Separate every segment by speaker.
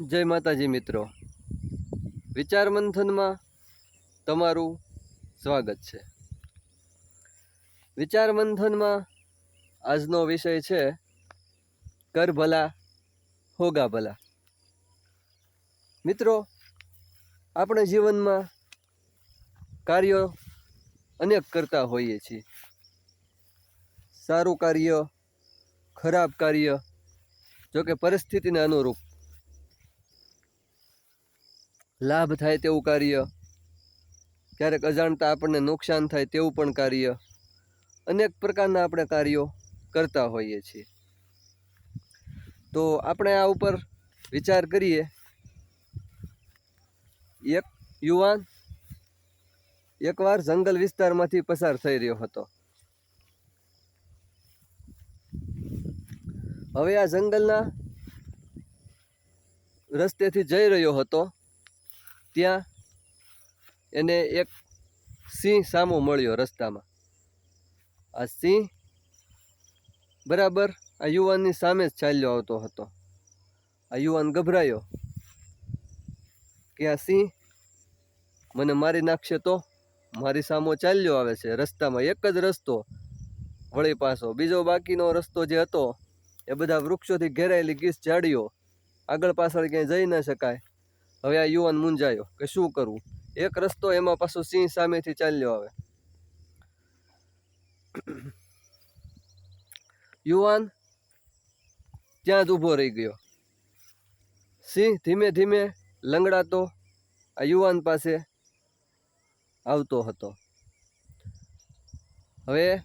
Speaker 1: જય માતાજી મિત્રો. વિચાર મંથનમાં તમારું સ્વાગત છે. વિચાર મંથનમાં આજનો વિષય છે કર ભલા હોગા ભલા મિત્રો, આપણે જીવનમાં કાર્યો અનેક કરતા હોઈએ છીએ. સારું કાર્ય, ખરાબ કાર્ય, જોકે પરિસ્થિતિને અનુરૂપ લાભ થાય તેવું કાર્ય. ક્યારેક અજાણતા આપણને નુકસાન થાય તેવું પણ કાર્ય. અનેક પ્રકારના આપણે કાર્યો કરતા હોઈએ છીએ. તો આપણે આ ઉપર વિચાર કરીએ. એક યુવાન એકવાર જંગલ વિસ્તારમાંથી પસાર થઈ રહ્યો હતો. હવે આ જંગલના રસ્તેથી જઈ રહ્યો હતો. ત્યાં એને એક સિંહ સામો મળ્યો રસ્તામાં. આ સિંહ બરાબર આ યુવાનની સામે જ ચાલ્યો આવતો હતો. આ યુવાન ગભરાયો કે આ સિંહ મને મારી નાખશે તો મારી સામો ચાલ્યો આવે છે. રસ્તામાં એક જ રસ્તો વળી પાછો. બીજો બાકીનો રસ્તો જે હતો એ બધા વૃક્ષોથી ઘેરાયેલી ગીસ ઝાડીઓ આગળ પાછળ ક્યાંય જઈ ન શકાય. હવે આ યુવાન મૂંઝાયો કે શું કરવું? એક રસ્તો એમાં પાછો સિંહ સામેથી ચાલ્યો આવે. યુવાન ત્યાં જ ઊભો રહી ગયો. સિંહ ધીમે ધીમે લંગડાતો આ યુવાન પાસે આવતો હતો. હવે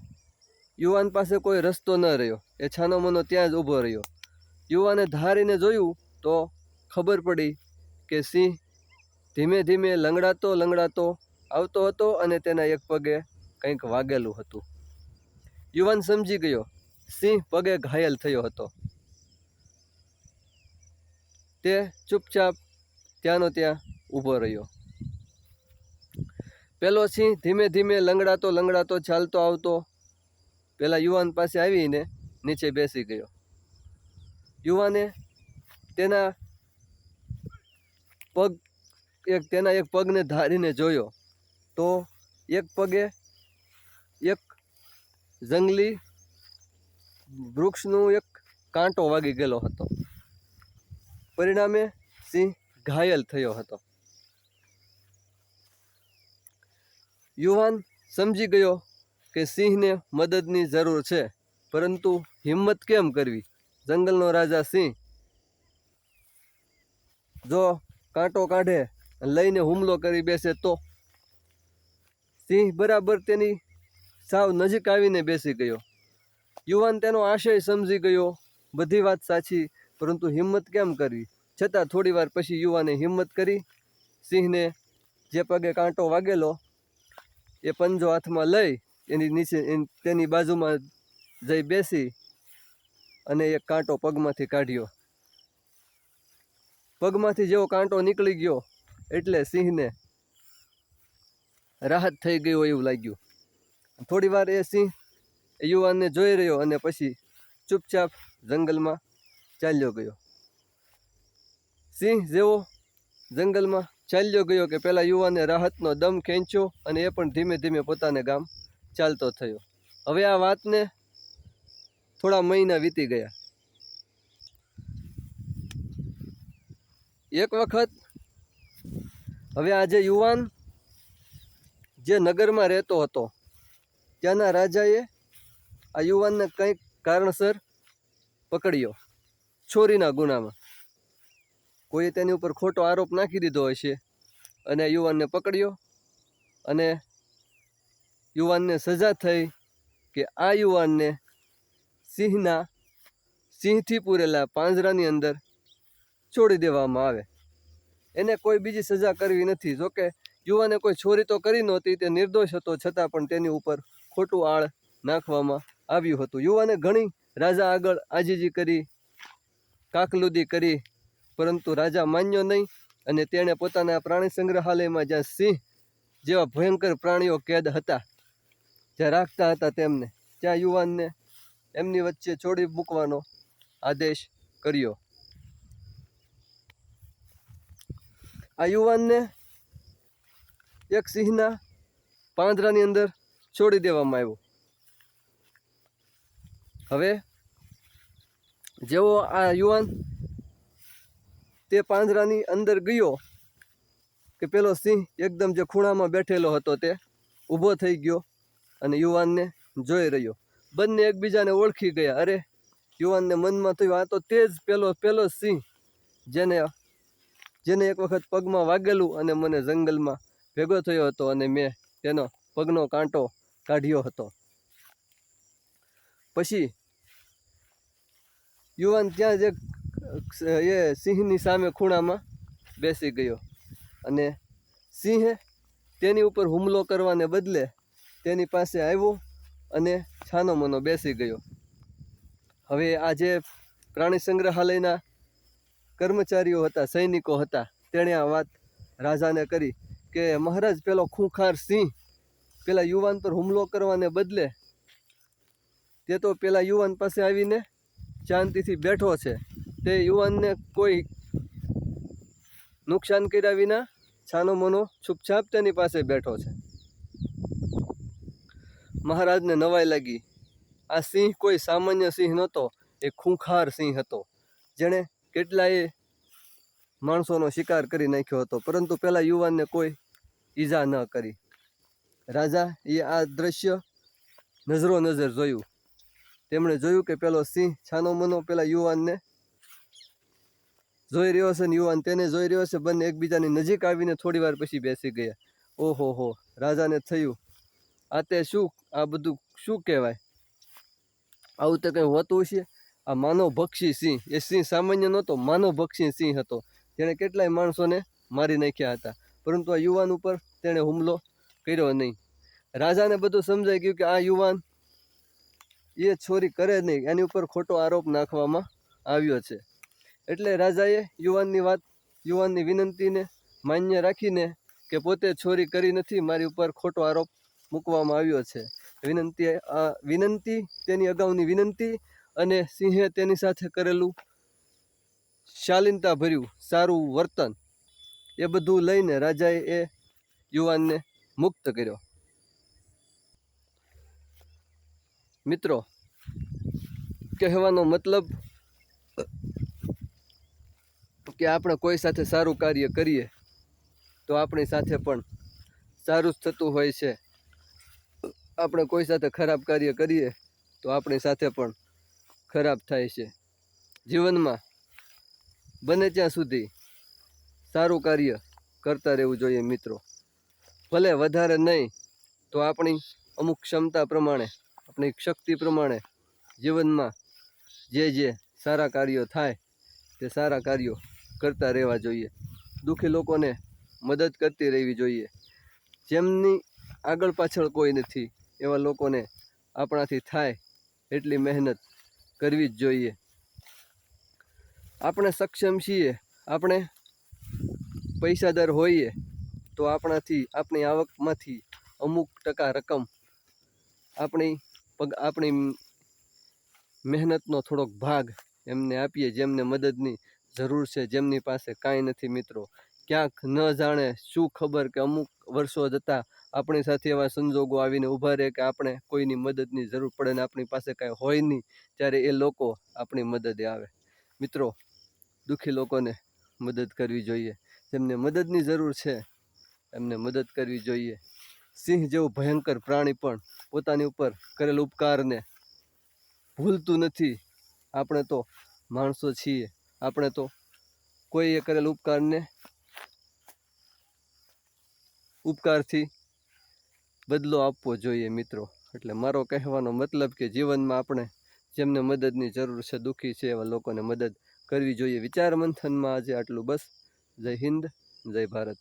Speaker 1: યુવાન પાસે કોઈ રસ્તો ન રહ્યો. એ છાનો મનો ત્યાં જ ઊભો રહ્યો. યુવાને ધારીને જોયું તો ખબર પડી કે સિંહ ધીમે ધીમે લંગડાતો લંગડાતો આવતો હતો અને તેના એક પગે કંઈક વાગેલું હતું. યુવાન સમજી ગયો, સિંહ પગે ઘાયલ થયો હતો. તે ચૂપચાપ ત્યાંનો ત્યાં ઊભો રહ્યો. પેલો સિંહ ધીમે ધીમે લંગડાતો લંગડાતો ચાલતો આવતો, પેલા યુવાન પાસે આવીને નીચે બેસી ગયો. યુવાને તેના પગ, એક તેના એક પગને ધારીને જોયો. તો એક પગે એક જંગલી વૃક્ષનું એક કાંટો વાગી ગયેલો હતો. પરિણામે સિંહ ઘાયલ થયો હતો. યુવાન સમજી ગયો કે સિંહને મદદની જરૂર છે, પરંતુ હિંમત કેમ કરવી? જંગલનો રાજા સિંહ. જો કાંટો કાઢે લઈને હુમલો કરી બેસે તો. સિંહ બરાબર તેની સાવ નજીક આવીને બેસી ગયો. યુવાન તેનો આશય સમજી ગયો. બધી વાત સાચી, પરંતુ હિંમત કેમ કરવી છતાં થોડી વાર પછી યુવાને હિંમત કરી. સિંહને જે પગે કાંટો વાગેલો, એ પંજો હાથમાં લઈ એની નીચે તેની બાજુમાં જઈ બેસી અને એક કાંટો પગમાંથી કાઢ્યો. પગમાંથી જેવો કાંટો નીકળી ગયો એટલે સિંહને રાહત થઈ ગઈ હોય એવું લાગ્યું. થોડી વાર એ સિંહ યુવાનને જોઈ રહ્યો અને પછી ચૂપચાપ જંગલમાં ચાલ્યો ગયો. સિંહ જેવો જંગલમાં ચાલ્યો ગયો કે પહેલાં યુવાને રાહતનો દમ ખેંચ્યો અને એ પણ ધીમે ધીમે પોતાને ગામ ચાલતો થયો. હવે આ વાતને થોડા મહિના વીતી ગયા. એક વખત હવે આજે યુવાન જે નગરમાં રહેતો હતો, ત્યાંના રાજાએ આ યુવાનને કંઈક કારણસર પકડ્યો ચોરીના ગુનામાં. કોઈએ તેની ઉપર ખોટો આરોપ નાખી દીધો હશે અને યુવાનને પકડ્યો અને યુવાનને સજા થઈ કે આ યુવાનને સિંહના સિંહથી પૂરેલા પાંજરાની અંદર છોડી દેવામાં આવે. એને કોઈ બીજી સજા કરવી નથી. જોકે યુવાને કોઈ છોરી તો કરી નહોતી, તે નિર્દોષ હતો, છતાં પણ તેની ઉપર ખોટું આળ નાખવામાં આવ્યું હતું. યુવાને ઘણી રાજા આગળ આજીજી કરી, કાકલુદી કરી, પરંતુ રાજા માન્યો નહીં અને તેણે પોતાના પ્રાણી સંગ્રહાલયમાં જ્યાં સિંહ જેવા ભયંકર પ્રાણીઓ કેદ હતા, જ્યાં રાખતા હતા તેમને, ત્યાં યુવાનને એમની વચ્ચે છોડી મૂકવાનો આદેશ કર્યો. આ યુવાનને એક સિંહના પાંદરાની અંદર છોડી દેવામાં આવ્યો. હવે જેવો આ યુવાન તે પાંજરાની અંદર ગયો કે પેલો સિંહ એકદમ જે ખૂણામાં બેઠેલો હતો તે ઊભો થઈ ગયો અને યુવાનને જોઈ રહ્યો. બંને એકબીજાને ઓળખી ગયા. અરે, યુવાનને મનમાં થયું, આ તો તે જ પેલો પેલો સિંહ જેને જેને એક વખત પગમાં વાગેલું અને મને જંગલમાં ભેગો થયો હતો અને મેં તેનો પગનો કાંટો કાઢ્યો હતો. પછી યુવાન ત્યાં જ એક, એ સિંહની સામે ખૂણામાં બેસી ગયો અને સિંહે તેની ઉપર હુમલો કરવાને બદલે તેની પાસે આવ્યો અને છાનો મનો બેસી ગયો. હવે આ જે પ્રાણી સંગ્રહાલયના કર્મચારીઓ હતા, સૈનિકો હતા, તેણે આ વાત રાજાને કરી કે, મહારાજ, પેલો ખૂંખાર સિંહ પેલા યુવાન પર હુમલો કરવાને બદલે તે તો પેલા યુવાન પાસે આવીને શાંતિથી બેઠો છે. તે યુવાનને કોઈ નુકસાન કર્યા વિના છાનો મનો છૂપછાપ તેની પાસે બેઠો છે. મહારાજને નવાઈ લાગી. આ સિંહ કોઈ સામાન્ય સિંહ નહોતો, એ ખૂંખાર સિંહ હતો, જેણે કેટલાય માણસોનો શિકાર કરી નાખ્યો હતો. પરંતુ પેલા યુવાનને કોઈ ઈજા ન કરી. રાજા એ આ દ્રશ્ય નજરો નજર જોયું. તેમણે જોયું કે પેલો સિંહ છાનો મનો પેલા યુવાનને જોઈ રહ્યો છે ને યુવાન તેને જોઈ રહ્યો છે. બંને એકબીજાની નજીક આવીને થોડી વાર પછી બેસી ગયા. ઓહો હો, રાજાને થયું. આ તે શું, આ બધું શું કહેવાય? આવું તો કંઈ હોતું છે આ માનવ ભક્ષી સિંહ. એ સિંહ સામાન્ય નહોતો માનવ ભક્ષી સિંહ હતો. જેણે કેટલાય માણસોને મારી નાખ્યા હતા. પરંતુ આ યુવાન ઉપર તેણે હુમલો કર્યો નહીં. રાજાને બધું સમજાઈ ગયું કે આ યુવાન એ છોરી કરે નહીં. એની ઉપર ખોટો આરોપ નાખવામાં આવ્યો છે. એટલે રાજાએ યુવાનની વાત, યુવાનની વિનંતીને માન્ય રાખીને કે પોતે છોરી કરી નથી, મારી ઉપર ખોટો આરોપ મૂકવામાં આવ્યો છે. વિનંતી, આ વિનંતી, તેની અગાઉની વિનંતી અને સિંહે તેની સાથે કરેલું શાલીનતા ભર્યું સારું વર્તન એ બધું લઈને રાજાએ એ યુવાનને મુક્ત કર્યો. મિત્રો, કહેવાનો મતલબ કે આપણે કોઈ સાથે સારું કાર્ય કરીએ તો આપણી સાથે પણ સારું જ થતું હોય છે. આપણે કોઈ સાથે ખરાબ કાર્ય કરીએ તો આપણી સાથે પણ ખરાબ થાય છે. જીવનમાં બને ત્યાં સુધી સારું કાર્ય કરતા રહેવું જોઈએ મિત્રો. ભલે વધારે નહીં, તો આપણી અમુક ક્ષમતા પ્રમાણે, આપણી શક્તિ પ્રમાણે જીવનમાં જે જે સારા કાર્યો થાય, તે સારા કાર્યો કરતા રહેવા જોઈએ. દુઃખી લોકોને મદદ કરતી રહેવી જોઈએ. જેમની આગળ પાછળ કોઈ નથી, એવા લોકોને આપણાથી થાય એટલી મહેનત કરવી જ જોઈએ. આપણે સક્ષમ છીએ. આપણે પૈસાદાર હોઈએ તો આપણાથી, આપણી આવકમાંથી અમુક ટકા રકમ આપણી પગ, આપણી મહેનતનો થોડોક ભાગ એમને આપીએ, જેમને મદદની જરૂર છે, જેમની પાસે કાંઈ નથી મિત્રો. ક્યાંક ન જાણે શું ખબર કે અમુક વર્ષો જતાં આપણી સાથે એવા સંજોગો આવીને ઊભા રહે કે આપણે કોઈની મદદની જરૂર પડે ને આપણી પાસે કાંઈ હોય નહીં, ત્યારે એ લોકો આપણી મદદે આવે. મિત્રો, દુઃખી લોકોને મદદ કરવી જોઈએ. જેમને મદદની જરૂર છે, એમને મદદ કરવી જોઈએ. સિંહ જેવું ભયંકર પ્રાણી પણ પોતાની ઉપર કરેલ ઉપકારને ભૂલતું નથી. આપણે તો માણસો છીએ. આપણે તો કોઈએ કરેલ ઉપકારને ઉપકારથી બદલો આપવો જોઈએ મિત્રો. એટલે મારો કહેવાનો મતલબ કે જીવનમાં આપણે જેમને મદદની જરૂર છે, દુઃખી છે, એવા લોકોને મદદ કરવી જોઈએ. વિચાર મંથનમાં આજે આટલું. બસ જય હિન્દ, જય ભારત.